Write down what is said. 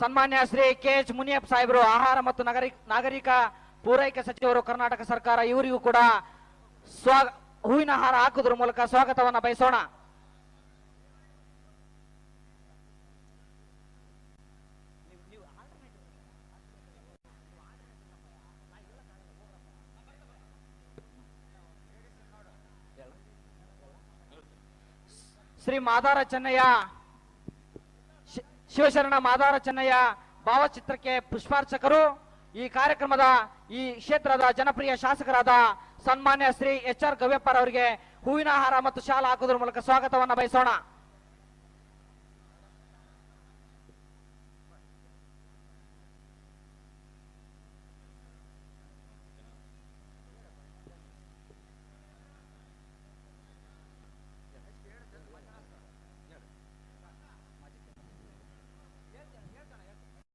ಸನ್ಮಾನ್ಯ Shri K H Muniyappa ಸಾಹೇಬರು, ಆಹಾರ ಮತ್ತು ನಗರಿ, ನಾಗರಿಕ ಪೂರೈಕೆ ಸಚಿವರು, ಕರ್ನಾಟಕ ಸರ್ಕಾರ, ಇವರಿಗೂ ಕೂಡ ಸ್ವಾಗ, ಹೂವಿನ ಹಾರ ಹಾಕುವುದರ ಮೂಲಕ ಸ್ವಾಗತವನ್ನ ಬಯಸೋಣ. ಶ್ರೀ ಮಾದಾರ ಚೆನ್ನಯ್ಯ ಶಿವಶರಣ ಮಾದಾರ ಚೆನ್ನಯ್ಯ ಭಾವಚಿತ್ರಕ್ಕೆ ಪುಷ್ಪಾರ್ಚಕರು. ಈ ಕಾರ್ಯಕ್ರಮದ ಈ ಕ್ಷೇತ್ರದ ಜನಪ್ರಿಯ ಶಾಸಕರಾದ ಸನ್ಮಾನ್ಯ ಶ್ರೀ ಎಚ್ ಆರ್ ಗವ್ಯಪ್ಪರವರಿಗೆ ಹೂವಿನ ಹಾರ ಮತ್ತು ಶಾಲ ಹಾಕುವುದರ ಮೂಲಕ ಸ್ವಾಗತವನ್ನು ಬಯಸೋಣ.